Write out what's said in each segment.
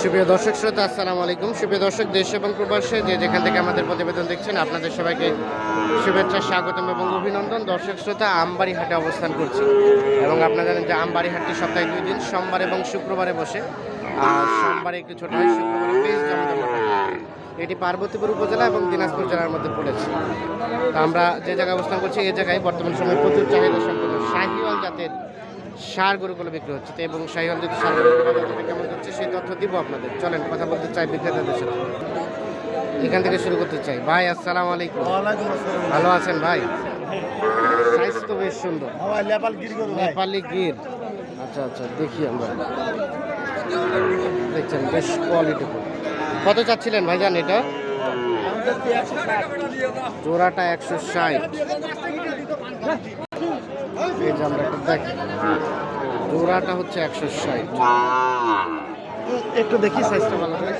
সুপ্রিয় দর্শক শ্রোতা, আসসালামু আলাইকুম। সুপ্রিয় দর্শক, দেশ এবং প্রবাসে যে যেখান থেকে আমাদের প্রতিবেদন দেখছেন, আপনাদের সবাইকে শুভেচ্ছা, স্বাগতম এবং অভিনন্দন। দর্শক শ্রোতা আমবাড়ি হাটে অবস্থান করছি এবং আপনারা জানেন যে আমবাড়ি হাটটি সপ্তাহে দুই দিন, সোমবার এবং শুক্রবারে বসে। আর সোমবারে একটু ছোট হয়, শুক্রবারে বেশ এটি পার্বতীপুর উপজেলা এবং দিনাজপুর জেলার মধ্যে পড়েছে। আমরা যে জায়গায় অবস্থান করছি এই জায়গায় বর্তমান সময়ে প্রচুর চাহিদা সম্পন্ন। শাহিওয়াল জাতের সার গরুগুলো বিক্রি হচ্ছে। তো এবং শাহিওয়াল জাতের সার গরুগুলো কেমন হচ্ছে সেই তথ্য দিব আপনাদের। চলেন কথা বলতে চাই বিক্রেতাদের সাথে। এখান থেকে শুরু করতে চাই। ভাই আসসালামু আলাইকুম। ভালো আছেন ভাই? সাইজ তো বেশ সুন্দর। নেপাল গিরি করব ভাই। নেপালি গির। আচ্ছা আচ্ছা দেখি আমরা। দেখছেন বেশ কোয়ালিটি কত চাচ্ছিলেন ভাইজান এটা? জোড়াটা একশো ষাট। এই যে আমরা একটু দেখি। জোড়াটা হচ্ছে একশো ষাট। একটু দেখি সাইজটা ভালো করে।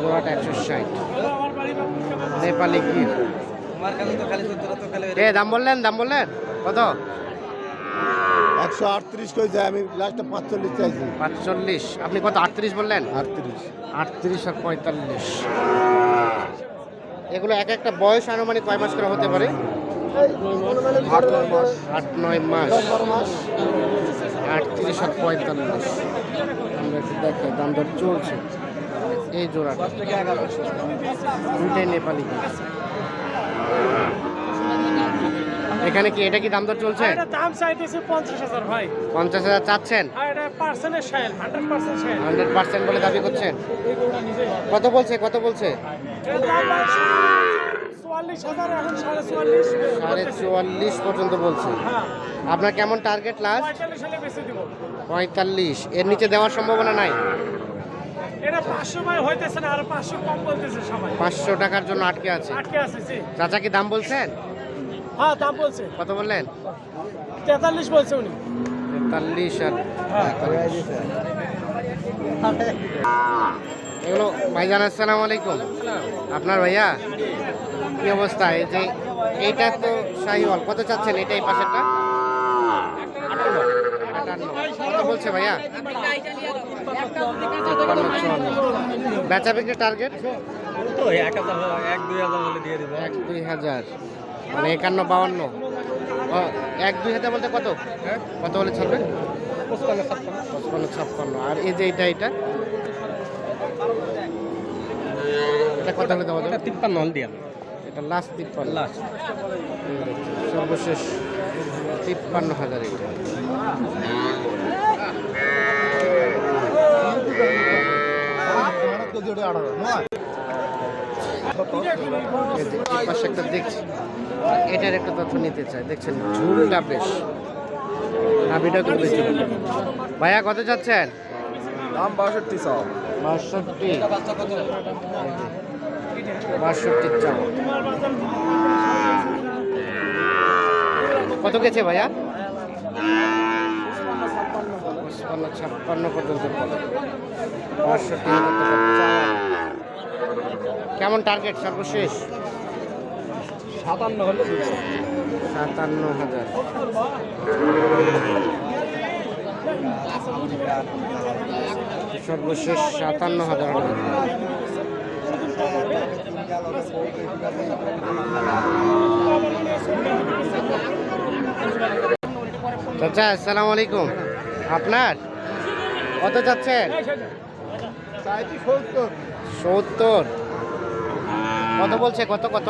জোড়াটা একশো ষাট। নেপালি গির দাম বললেন দাম বললেন? কত? একশো আটত্রিশ কই যায় আমি লাস্টে পাঁচচল্লিশ চাইছি। পাঁচচল্লিশ। আপনি কত আটত্রিশ বললেন? আটত্রিশ। আটত্রিশ আর পঁয়তাল্লিশ। এগুলো এক একটা বয়স আনুমানিক কয় মাস করে হতে পারে? আট নয় মাস। আটত্রিশ আর পঁয়তাল্লিশ। আমরা একটু দেখাই দাম দর চলছে। এই জোড়াটা। দুইটাই নেপালি। এখানে কি এটা কি দাম দর চলছে? এটা দাম চাইতেছে পঞ্চাশ হাজার ভাই। পঞ্চাশ হাজার চাচ্ছেন? আর এটা পার্সেন্টের পার্সেন্ট সাইল হান্ড্রেড পার্সেন্ট বলে দাবি করছেন? কত বলছে কত বলছে? সাড়ে চুয়াল্লিশ পর্যন্ত বলছে। হ্যাঁ। আপনার কেমন টার্গেট লাস্ট পঁয়তাল্লিশ এর নিচে দেওয়ার সম্ভাবনা নাই? এটা পাঁচশো টাকার জন্য আটকে আছে। চাচা কি দাম বলছেন? হ্যাঁ দাম বলছে। কত বললেন? তেতাল্লিশ বলছে উনি। তেতাল্লিশ আর হ্যাঁ এগুলো ভাইজান আসসালামু আলাইকুম। আপনার ভাইয়া? কি অবস্থা? এই যে এইটা তো শাহিওয়াল কত চাচ্ছেন? এটা এই পাশেরটা? কত বলছে ভাইয়া। বেচা বিক্রি টার্গেট? এক দুই হাজার। মানে একান্ন বাউান্ন। এক দুই হাজার বলতে কত? কত বলে ছাড়বে পঁচপান্ন ছাপ্পান্ন। পঁচপান্ন ছাপ্পান্ন। আর এই যে এটা এটা এটা কত হলে দেওয়া যাবে তিপ্পান্ন হল দিয়া এটা লাস্ট তিপ্পান্ন। লাস্ট সর্বশেষ তিপ্পান্ন হাজার এটা এই পাশে একটা দেখছি। এটার একটা তথ্য নিতে চাই। দেখছেন ঝুলটা বেশ। নাভিটা খুব বেশি ভাইয়া কত যাচ্ছেন দাম বাষট্টি সব বাষট্টি। বাষট্টি চাও। কত গেছে ভাইয়া? ছাপ্পান্ন পর্যন্ত। বাষট্টি। কেমন টার্গেট সর্বশেষ? সাতান্ন হলে সাতান্ন হাজার। সর্বশেষ সাতান্ন হাজার। চাচা আসসালামু আলাইকুম। আপনার? কত যাচ্ছেন? সত্তর। কত বলছে? কত কত?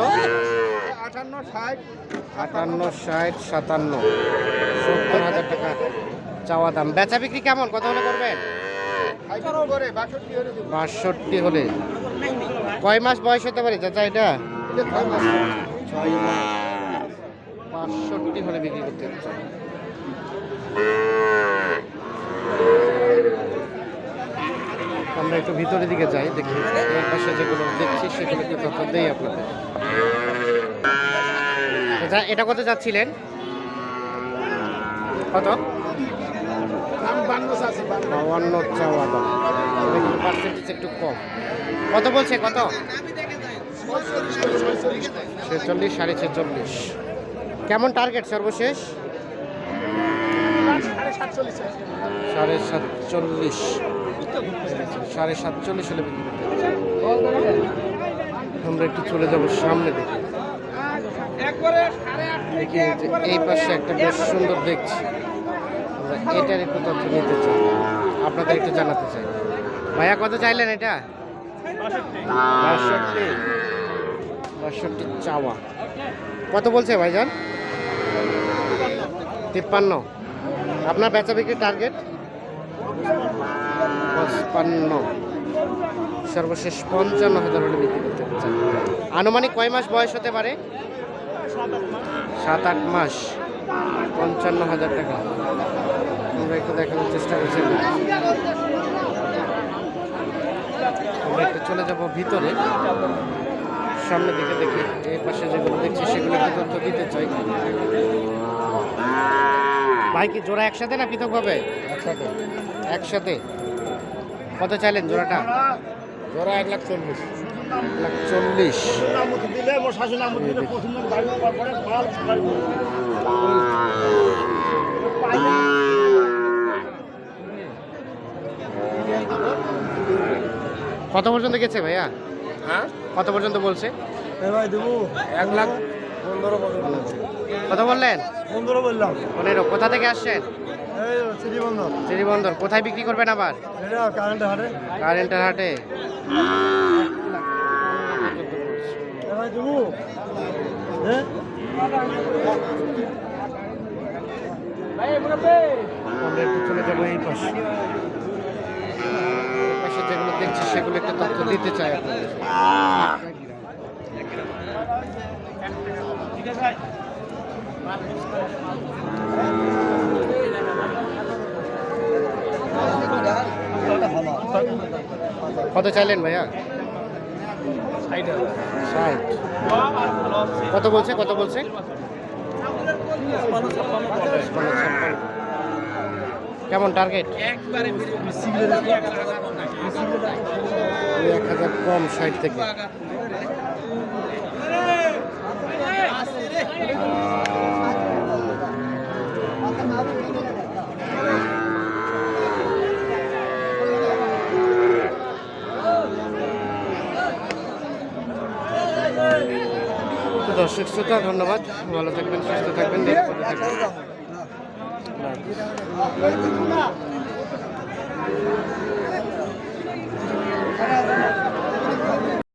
আটান্ন ষাট। আটান্ন ষাট সাতান্ন। সত্তর হাজার টাকা চাওয়া দাম। বেচা বিক্রি কেমন? কত হলে করবেন? বাষট্টি হলে কয় মাস বয়স হতে পারে চাচা এটা? ছয় মাস। বাষট্টি হলে বিক্রি করতে হচ্ছে। আমরা একটু ভিতরের দিকে যাই দেখি এর পাশে যেগুলো দেখছি সেগুলো একটু তথ্য দেই আপনাদের। আচ্ছা, এটা কত যাচ্ছিলেন? কত? পার্সেন্টেজ একটু কম। কত কত? ছেচল্লিশ সাড়ে ছেচল্লিশ। কেমন টার্গেট সর্বশেষ? সাড়ে সাতচল্লিশ। সাড়ে সাতচল্লিশ হলে বিক্রি করতে আমরা একটু চলে যাব সামনে দেখি। এই পাশে একটা বেশ সুন্দর দেখছি। আমরা এটার একটু তথ্য নিতে চাই। আপনাদের একটু জানাতে চাই। ভাইয়া, কত চাইলেন এটা? বাষট্টি। চাওয়া। কত বলছে ভাইজান? তিপ্পান্ন। আপনার বেচা বিক্রির টার্গেট পঁচপান্ন। সর্বশেষ পঞ্চান্ন হাজার হলে বিক্রি করতে চান আনুমানিক কয় মাস বয়স হতে পারে? সাত আট মাস। পঞ্চান্ন হাজার টাকা। আমরা একটু দেখানোর চেষ্টা করছি। আমরা একটু চলে যাব ভিতরে। সামনের দিকে দেখি। এই পাশে যেগুলো দেখছি সেগুলো তথ্য দিতে চাই? ভাই কি জোড়া একসাথে না পৃথকভাবে? একসাথে। একসাথে। কত চাইলেন জোড়াটা? জোড়া এক লাখ চল্লিশ। এক লাখ চল্লিশ। কত পর্যন্ত গেছে ভাইয়া? হ্যাঁ? কত পর্যন্ত বলছে? ভাই দেবো। এক লাখ পনেরো কত বললেন? পনেরো বললাম। পনেরো। কোথা থেকে আসছেন? শ্রীবন্দর কোথায় বিক্রি করবেন আবার? কারেন্টের হাটে। চলে যাব এই পাশে। পাশে যেগুলো দেখছি সেগুলো একটু তথ্য দিতে চাই আপনাদের। কত চাইলেন ভাইয়া? ষাট কত বলছে কত বলছে? কেমন টার্গেট এক হাজার কম ষাট থেকে। দর্শক শ্রোতা ধন্যবাদ। ভালো থাকবেন সুস্থ থাকবেন থাকবেন